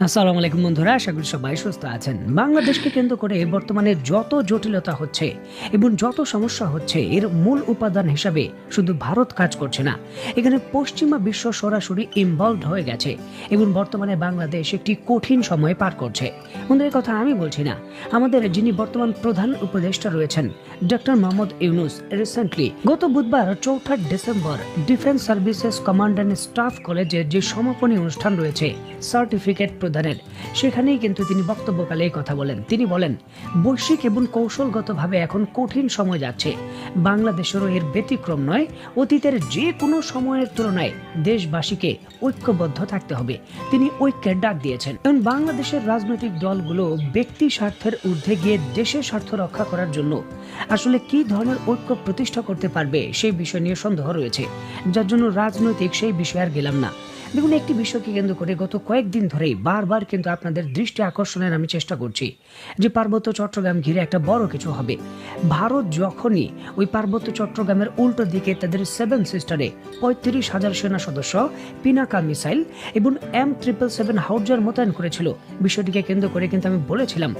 আসসালামু আলাইকুম বন্ধুরা, আশা করি সবাই সুস্থ আছেন। বাংলাদেশকে কেন্দ্র করে বর্তমানে যত জটিলতা হচ্ছে এবং যত সমস্যা হচ্ছে, এর মূল উপাদান হিসাবে শুধু ভারত কাজ করছে না। এখানে পশ্চিমা বিশ্ব সরাসরি ইনভলভ হয়ে গেছে এবং বর্তমানে বাংলাদেশ একটি কঠিন সময় পার করছে। বন্ধুদের কথা আমি বলছি না। আমাদের যিনি বর্তমান প্রধান উপদেষ্টা রয়েছেন ডক্টর মোহাম্মদ ইউনুস রিসেন্টলি গত বুধবার চৌঠা December defence services command and staff কলেজের যে সমাপনী অনুষ্ঠান রয়েছে সার্টিফিকেট প্রদানের। সেখানেই কিন্তু তিনি বক্তব্যকালে এই কথা বলেন। তিনি বলেন, বৈশ্বিক এবং কৌশলগতভাবে এখন কঠিন সময় যাচ্ছে। বাংলাদেশেরও এর ব্যতিক্রম নয়, অতীতের যে কোনো সময়ের তুলনায় দেশবাসীকে ঐক্যবদ্ধ থাকতে হবে। তিনি ঐক্যের ডাক দিয়েছেন। এবং বাংলাদেশের রাজনৈতিক দলগুলো ব্যক্তি স্বার্থের ঊর্ধ্বে গিয়ে দেশের স্বার্থ রক্ষা করার জন্য আসলে কি ধরনের ঐক্য প্রতিষ্ঠা করতে পারবে, সেই বিষয় নিয়ে সন্দেহ রয়েছে। যার জন্য রাজনৈতিক সেই বিষয়ে আর গেলাম না। দেখুন, একটি বিষয়কে কেন্দ্র করে গত কয়েকদিন ধরেই বারবার কিন্তু আপনাদের দৃষ্টি আকর্ষণের আমি চেষ্টা করছি যে পার্বত্য চট্টগ্রাম ঘিরে একটা বড় কিছু হবে। ভারত যখনই ওই পার্বত্য চট্টগ্রামের উল্টো দিকে তাদের সেভেন সিস্টারে পঁয়ত্রিশ হাজার সেনা সদস্য, পিনাকা মিসাইল এবং এম ট্রিপল সেভেন হাউজার মোতায়েন করেছিল। বিষয়টিকে কেন্দ্র করে কিন্তু আমি বলেছিলাম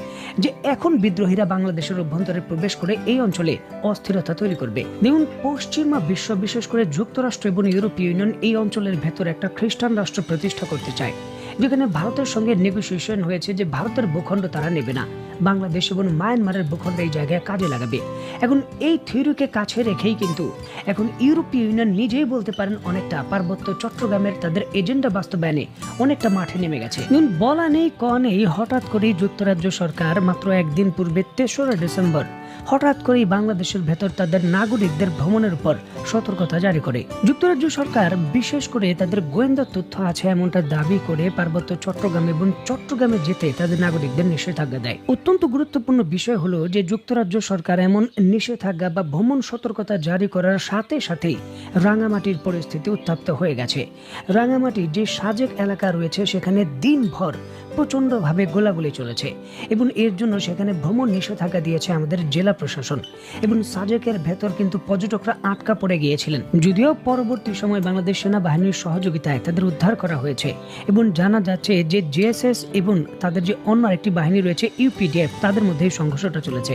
যে এখন বিদ্রোহীরা বাংলাদেশের অভ্যন্তরে প্রবেশ করে এই অঞ্চলে অস্থিরতা তৈরি করবে। দেখুন, পশ্চিমা বিশ্ব, বিশেষ করে যুক্তরাষ্ট্র এবং ইউরোপীয় ইউনিয়ন এই অঞ্চলের ভেতর একটা খ্রিস্টান রাষ্ট্র প্রতিষ্ঠা করতে চায়, যেখানে ভারতের সঙ্গে নেগোসিয়েশন হয়েছে যে ভারতের ভূখণ্ড তারা নেবে না। বাংলাদেশ এবং মায়ানমারের ভূখণ্ড এই জায়গায় কাজে লাগাবে। এখন এই থিওরিকে কাছে রেখেই কিন্তু এখন ইউরোপীয় ইউনিয়ন নিজেই বলতে পারেন অনেকটা পার্বত্য চট্টগ্রামের তাদের এজেন্ডা বাস্তবায়নে অনেকটা মাঠে নেমে গেছে। বলা নেই, ক নেই, হঠাৎ করেই যুক্তরাজ্য সরকার মাত্র একদিন পূর্বে তেসরা ডিসেম্বর হঠাৎ করেই বাংলাদেশের ভেতর তাদের নাগরিকদের ভ্রমণের উপর সতর্কতা জারি করে। যুক্তরাজ্য সরকার বিশেষ করে তাদের গোয়েন্দা তথ্য আছে এমনটা দাবি করে পার্বত্য চট্টগ্রাম এবং চট্টগ্রামে যেতে তাদের নাগরিকদের নিষেধাজ্ঞা দেয়। অত্যন্ত গুরুত্বপূর্ণ বিষয় হলো যে যুক্তরাজ্য সরকার এমন নিষেধাজ্ঞা বা ভ্রমণ সতর্কতা জারি করার সাথে সাথেই রাঙামাটির পরিস্থিতি উত্তপ্ত হয়ে গেছে। রাঙামাটি যে সাজেক এলাকা রয়েছে সেখানে দিনভর প্রচণ্ডভাবে গোলাগুলি চলেছে এবং এর জন্য সেখানে ভ্রমণ নিষেধাজ্ঞা দিয়েছে আমাদের জেলা প্রশাসন এবং সাজেকের ভেতর কিন্তু পর্যটকরা আটকা পড়ে গিয়েছিলেন। যদিও পরবর্তী সময় বাংলাদেশ সেনাবাহিনীর সহযোগিতায় তাদের উদ্ধার করা হয়েছে এবং জানা যাচ্ছে যে জেএসএস এবং তাদের যে অন্য একটি বাহিনী রয়েছে, ইউপিডিএফ, তাদের মধ্যে সংঘর্ষটা চলেছে।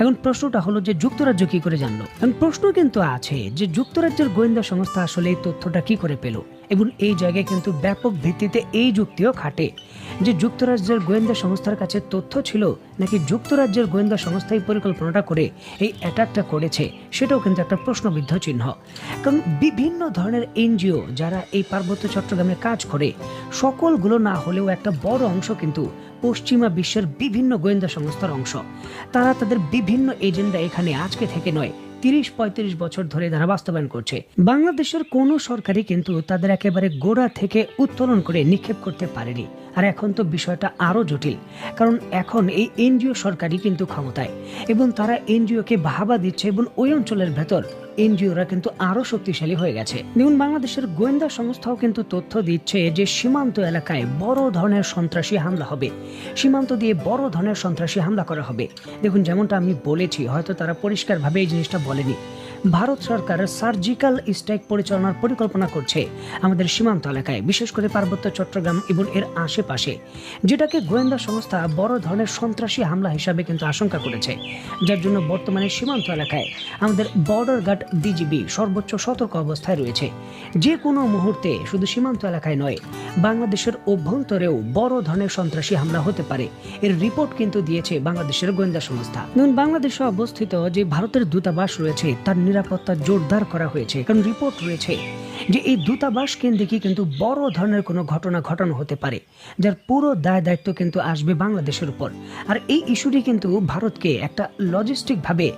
এখন প্রশ্নটা হলো যে যুক্তরাজ্য কি করে জানলো? এখন প্রশ্ন কিন্তু আছে যে যুক্তরাজ্যের গোয়েন্দা সংস্থা আসলে এই তথ্যটা কি করে পেল? এবং এই জায়গায় কিন্তু ব্যাপক ভিত্তিতে এই যুক্তিও খাটে। যে যুক্তরাজ্যের গোয়েন্দা সংস্থার কাছে তথ্য ছিল, নাকি যুক্তরাজ্যের গোয়েন্দা সংস্থা এই পরিকল্পনাটা করে এই অ্যাটাকটা করেছে, সেটাও কিন্তু একটা প্রশ্নবিদ্ধ চিহ্ন। কারণ বিভিন্ন ধরনের এনজিও যারা এই পার্বত্য চট্টগ্রামে কাজ করে, সকলগুলো না হলেও একটা বড় অংশ কিন্তু পশ্চিমা বিশ্বের বিভিন্ন গোয়েন্দা সংস্থার অংশ। তারা তাদের বিভিন্ন এজেন্ডা এখানে আজকে থেকে নয় তিরিশ পঁয়ত্রিশ বছর ধরে তারা বাস্তবায়ন করছে। বাংলাদেশের কোনো সরকারই কিন্তু তাদের একেবারে গোড়া থেকে উত্তোলন করে নিক্ষেপ করতে পারেনি। আর এখন তো বিষয়টা আরও জটিল, কারণ এখন এই এনজিও সরকারই কিন্তু ক্ষমতায় এবং তারা এনজিওকে বাহাবা দিচ্ছে এবং ওই অঞ্চলের ভেতর এনজিওরা কিন্তু আরও শক্তিশালী হয়ে গেছে। দেখুন বাংলাদেশের গোয়েন্দা সংস্থাও কিন্তু তথ্য দিচ্ছে যে, সীমান্ত এলাকায় বড় ধরনের সন্ত্রাসী হামলা হবে। সীমান্ত দিয়ে বড় ধরনের সন্ত্রাসী হামলা করা হবে। দেখুন, যেমনটা আমি বলেছি, হয়তো তারা পরিষ্কারভাবে এই জিনিসটা বলেনি। ভারত সরকার সার্জিক্যাল স্ট্রাইক পরিচালনার পরিকল্পনা করছে আমাদের সীমান্ত এলাকায়, বিশেষ করে পার্বত্য চট্টগ্রাম এবং এর আশেপাশে। যেটাকে গোয়েন্দা সংস্থা বড় ধরনের সন্ত্রাসী হামলা হিসাবে কিন্তু আশঙ্কা করেছে। যার জন্য বর্তমানে সীমান্ত এলাকায় আমাদের বর্ডার গার্ড বিজিবি সর্বোচ্চ সতর্ক অবস্থায় রয়েছে। যে কোনো মুহূর্তে শুধু সীমান্ত এলাকায় নয়, বাংলাদেশের অভ্যন্তরেও বড় ধরনের সন্ত্রাসী হামলা হতে পারে। এর রিপোর্ট কিন্তু দিয়েছে বাংলাদেশের গোয়েন্দা সংস্থা। বাংলাদেশে অবস্থিত যে ভারতের দূতাবাস রয়েছে, তার নিরাপত্তা জোরদার করা হয়েছে কারণ রিপোর্ট রয়েছে। যে এই দূতাবাস কেন্দ্রে কিন্তু বড় ধরনের কোনো ঘটনা ঘটানো হতে পারে, যার পুরো দায় দায়িত্ব কিন্তু আসবে বাংলাদেশের উপর। আর এই ইস্যুটি কিন্তু ভারতকে একটা লজিস্টিক ভাবে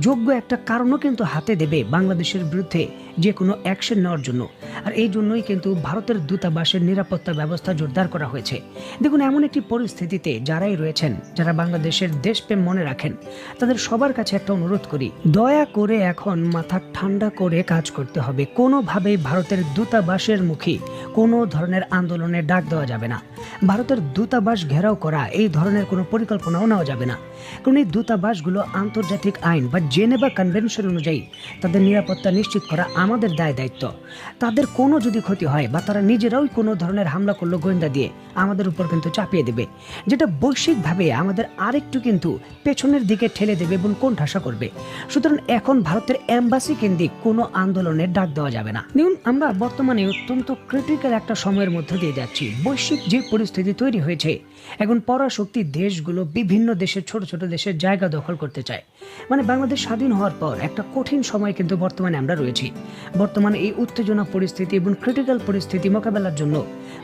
যোগ্য একটা কারণও কিন্তু হাতে দেবে বাংলাদেশের বিরুদ্ধে যে কোনো অ্যাকশন নেওয়ার জন্য। আর এই জন্যই কিন্তু ভারতের দূতাবাসের নিরাপত্তা ব্যবস্থা জোরদার করা হয়েছে। দেখুন, এমন একটি পরিস্থিতিতে যারাই রয়েছেন, যারা বাংলাদেশের দেশপ্রেম মনে রাখেন, তাদের সবার কাছে একটা অনুরোধ করি, দয়া করে এখন মাথা ঠান্ডা করে কাজ করতে হবে। কোনোভাবেই ভারতের দূতাবাসের মুখে। কোনো ধরনের আন্দোলনের ডাক দেওয়া যাবে না। ভারতের দূতাবাস ঘেরাও করা এই ধরনের কোনো পরিকল্পনাও নেওয়া যাবে না। কারণ এই দূতাবাসগুলো আন্তর্জাতিক আইন বা জেনেভা কনভেনশন অনুযায়ী তাদের নিরাপত্তা নিশ্চিত করা আমাদের দায় দায়িত্ব। তাদের কোনো যদি ক্ষতি হয় বা তারা নিজেরাই কোনো ধরনের হামলা করল গোয়েন্দা দিয়ে, আমাদের উপর কিন্তু চাপিয়ে দেবে। যেটা বৈশ্বিকভাবে আমাদের আরেকটু কিন্তু পেছনের দিকে ঠেলে দেবে এবং কোণঠাসা করবে। সুতরাং এখন ভারতের এম্বাসি কেন্দ্রিক কোনো আন্দোলনের ডাক দেওয়া যাবে না। দেখুন, আমরা বর্তমানে অত্যন্ত ক্রিটিক্যাল একটা সময়ের মধ্যে দিয়ে যাচ্ছি। বৈশ্বিক যে পরিস্থিতি তৈরি হয়েছে, এখন পরাশক্তি দেশগুলো বিভিন্ন দেশের ছোট ছোট দেশের জায়গা দখল করতে চায়। মানে বাংলাদেশ স্বাধীন হওয়ার পর একটা কঠিন সময় কিন্তু বর্তমানে আমরা রয়েছি। বর্তমানে এই উত্তেজনা পরিস্থিতি এবং ক্রিটিক্যাল পরিস্থিতি মোকাবেলার জন্য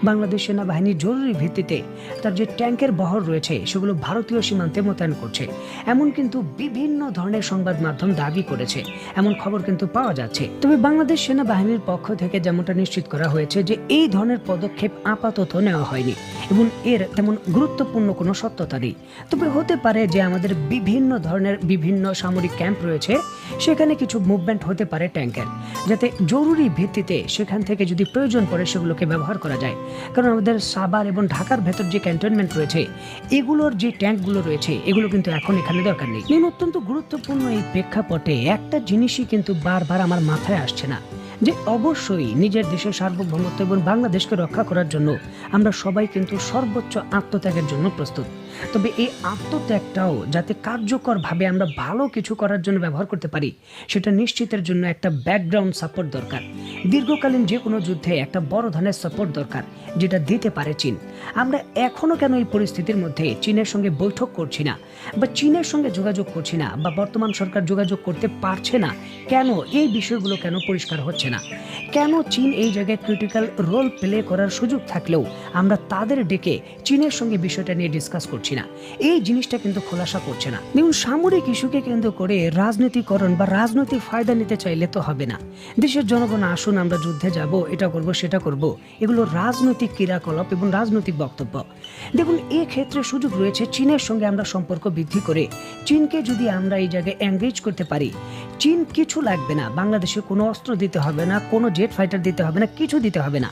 বাংলাদেশ সেনাবাহিনী জরুরি ভিত্তিতে তার যে ট্যাঙ্কের বহর রয়েছে, সেগুলো ভারতীয় সীমান্তে মোতায়েন করছে। এমন কিন্তু বিভিন্ন ধরনের সংবাদ মাধ্যম দাবি করেছে। এমন খবর কিন্তু পাওয়া যাচ্ছে। তবে বাংলাদেশ সেনাবাহিনীর পক্ষ থেকে যেমনটা নিশ্চিত করা হয়েছে যে এই ধরনের পদক্ষেপ আপাতত নেওয়া হয়নি এবং এর তেমন গুরুত্বপূর্ণ কোনো সত্যতা নেই। তবে হতে পারে যে আমাদের বিভিন্ন ধরনের বিভিন্ন সামরিক ক্যাম্প রয়েছে, সেখানে কিছু মুভমেন্ট হতে পারে ট্যাঙ্কের, যাতে জরুরি ভিত্তিতে সেখান থেকে যদি প্রয়োজন পড়ে সেগুলোকে ব্যবহার করা যায়। কারণ আমাদের সাবার এবং ঢাকার ভেতর যে ক্যান্টনমেন্ট রয়েছে, এগুলোর যে ট্যাঙ্কগুলো রয়েছে, এগুলো কিন্তু এখন এখানে দরকার নেই। অত্যন্ত গুরুত্বপূর্ণ এই প্রেক্ষাপটে একটা জিনিসই কিন্তু বারবার আমার মাথায় আসছে না। যে অবশ্যই নিজের দেশের সার্বভৌমত্ব এবং বাংলাদেশকে রক্ষা করার জন্য আমরা সবাই কিন্তু সর্বোচ্চ আত্মত্যাগের জন্য প্রস্তুত। তবে এই আত্মত্যাগটাও যাতে কার্যকরভাবে আমরা ভালো কিছু করার জন্য ব্যবহার করতে পারি, সেটা নিশ্চিতের জন্য একটা ব্যাকগ্রাউন্ড সাপোর্ট দরকার। দীর্ঘকালীন যে কোনো যুদ্ধে একটা বড় ধরনের সাপোর্ট দরকার, যেটা দিতে পারে চীন। আমরা এখনও কেন এই পরিস্থিতির মধ্যে চীনের সঙ্গে বৈঠক করছি না, বা চীনের সঙ্গে যোগাযোগ করছি না, বা বর্তমান সরকার যোগাযোগ করতে পারছে না, কেন এই বিষয়গুলো কেন পরিষ্কার হচ্ছে না? কেন চীন এই জায়গায় ক্রিটিক্যাল রোল প্লে করার সুযোগ থাকলেও আমরা তাদের ডেকে চীনের সঙ্গে বিষয়টা নিয়ে ডিসকাস করছি? না। এই জিনিসটা কিন্তু খোলাসা করছে না। দেখুন, সামরিক ইস্যুকে কেন্দ্র করে রাজনীতিকরণ বা রাজনৈতিক ফায়দা নিতে চাইলে তো হবে না। দেশের জনগণ, আসুন আমরা যুদ্ধে যাব, এটা করব, সেটা করব। এগুলো রাজনৈতিক ক্রিয়াকলাপ এবং রাজনৈতিক বক্তব্য। দেখুন এই ক্ষেত্রে সুযোগ রয়েছে চীনের সঙ্গে আমরা সম্পর্ক বৃদ্ধি করে। চীনকে যদি আমরা এই জায়গায় এঙ্গেজ করতে পারি চীন কিছু লাগবে না। বাংলাদেশে কোনো অস্ত্র দিতে হবে না, কোনো জেট ফাইটার দিতে হবে না, কিছু দিতে হবে না।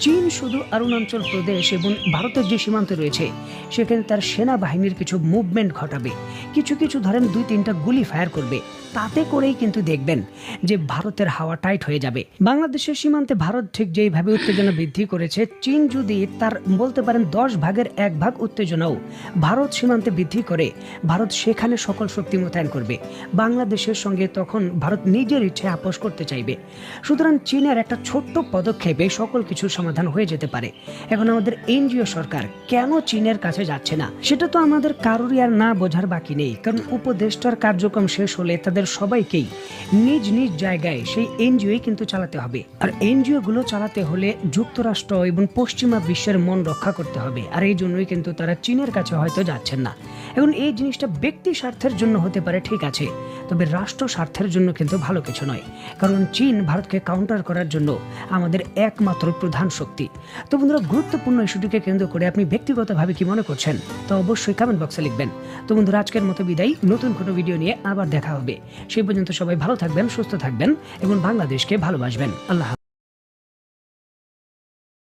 চীন শুধু অরুণাচল প্রদেশ এবং ভারতের যে সীমান্ত রয়েছে, সেখানে তার সেনাবাহিনীর কিছু মুভমেন্ট ঘটাবে। কিছু কিছু ধরেন দুই তিনটা গুলি ফায়ার করবে। তাতে করেই কিন্তু দেখবেন যে ভারতের হাওয়া টাইট হয়ে যাবে। বাংলাদেশের সীমান্তে ভারত ঠিক যেইভাবে উত্তেজনা বৃদ্ধি করেছে, চীন যদি তার বলতে পারেন দশ ভাগের এক ভাগ উত্তেজনাও ভারত সীমান্তে বৃদ্ধি করে, ভারত সেখানে সকল শক্তি মোতায়েন করবে। বাংলাদেশের সঙ্গে তখন ভারত নিজের ইচ্ছে আপোষ করতে চাইবে, সুতরাং চীনের একটা ছোট্ট পদক্ষেপে সকল কিছুর সমাধান হয়ে যেতে পারে। এখন আমাদের এনজিও সরকার কেন চীনের কাছে যাচ্ছে না? সেটা তো আমাদের কারোরই আর না বোঝার বাকি নেই, কারণ উপদেষ্টার কার্যক্রম শেষ হলে তাদের সবাইকেই নিজ নিজ জায়গায় সেই এনজিওই কিন্তু চালাতে হবে। আর এনজিও গুলো চালাতে হলে যুক্তরাষ্ট্র এবং পশ্চিমা বিশ্বের মন রক্ষা করতে হবে, আর এই জন্যই কিন্তু তারা চীনের কাছে হয়তো যাচ্ছেন না। এখন এই জিনিসটা ব্যক্তি স্বার্থের জন্য হতে পারে, ঠিক আছে। তবে রাষ্ট্র স্বার্থের জন্য কিন্তু ভালো কিছু নয়। কারণ চীন ভারতকে কাউন্টার করার জন্য আমাদের একমাত্র প্রধান শক্তি। তো বন্ধুরা, গুরুত্বপূর্ণ ইস্যুটিকে কেন্দ্র করে আপনি ব্যক্তিগতভাবে কি মনে করছেন? তা অবশ্যই কমেন্ট বক্সে লিখবেন। তো বন্ধুরা, আজকের মতো বিদায়। নতুন কোনো ভিডিও নিয়ে আবার দেখা হবে। সেই পর্যন্ত সবাই ভালো থাকবেন, সুস্থ থাকবেন এবং বাংলাদেশকে ভালোবাসবেন। আল্লাহ।